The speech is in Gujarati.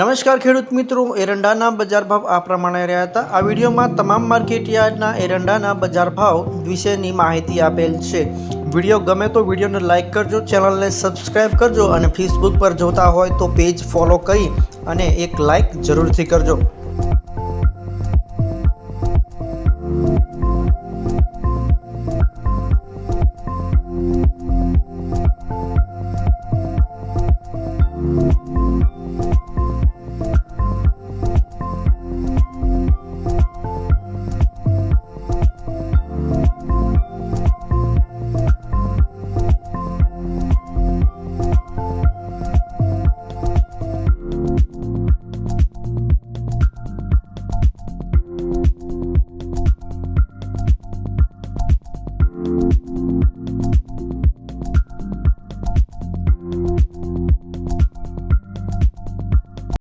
નમસ્કાર ખેડૂત મિત્રો, એરંડાના બજાર ભાવ આ પ્રમાણે રહ્યા હતા. આ વિડીયોમાં તમામ માર્કેટ યાર્ડના એરંડાના બજાર ભાવ વિશેની માહિતી આપેલ છે. વીડિયો ગમે તો વિડીયોને લાઇક કરજો, ચેનલને સબસ્ક્રાઇબ કરજો અને ફેસબુક પર જોતા હોય તો પેજ ફોલો કરી અને એક લાઇક જરૂરથી કરજો.